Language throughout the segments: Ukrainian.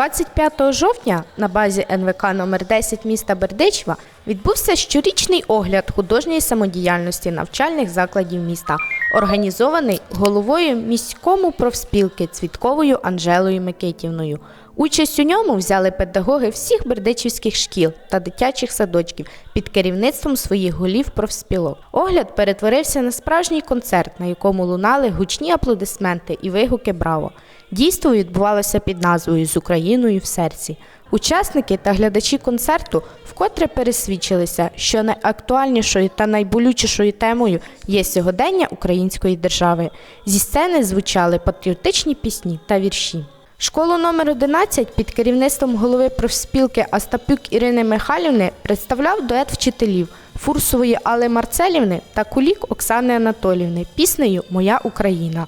25 жовтня на базі НВК номер 10 міста Бердичева відбувся щорічний огляд художньої самодіяльності навчальних закладів міста, організований головою міському профспілки Цвітковою Анжелою Микитівною. Участь у ньому взяли педагоги всіх бердичівських шкіл та дитячих садочків під керівництвом своїх голів профспілок. Огляд перетворився на справжній концерт, на якому лунали гучні аплодисменти і вигуки Браво. Дійство відбувалося під назвою З Україною в серці. Учасники та глядачі концерту вкотре пересвідчилися, що найактуальнішою та найболючішою темою є сьогодення української держави. Зі сцени звучали патріотичні пісні та вірші. Школу номер 11 під керівництвом голови профспілки Остапюк Ірини Михайлівни представляв дует вчителів Фурсової Алли Марцелівни та Кулік Оксани Анатолівни піснею Моя Україна.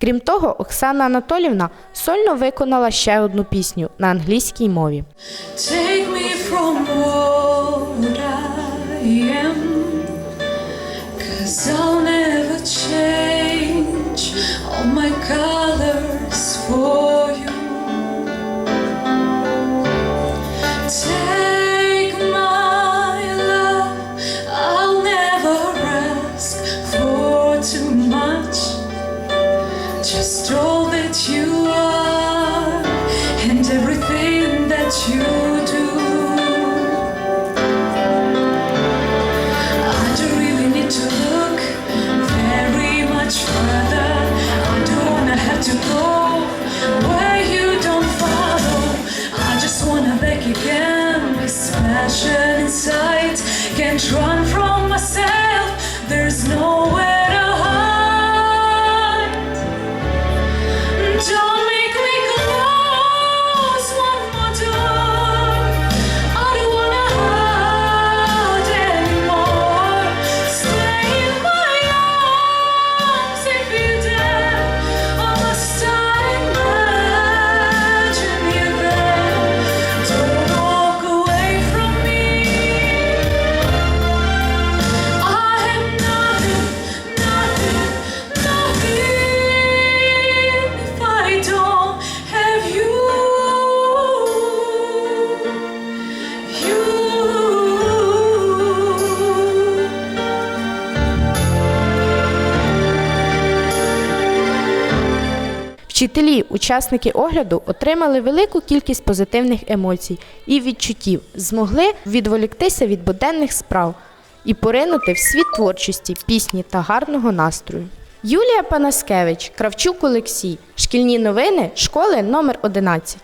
Крім того, Оксана Анатолівна сольно виконала ще одну пісню на англійській мові. Take me from what I am, cause I'll never change Oh my colors Вчителі, учасники огляду отримали велику кількість позитивних емоцій і відчуттів, змогли відволіктися від буденних справ і поринути в світ творчості, пісні та гарного настрою. Юлія Панаскевич, Кравчук Олексій, шкільні новини школи номер 11.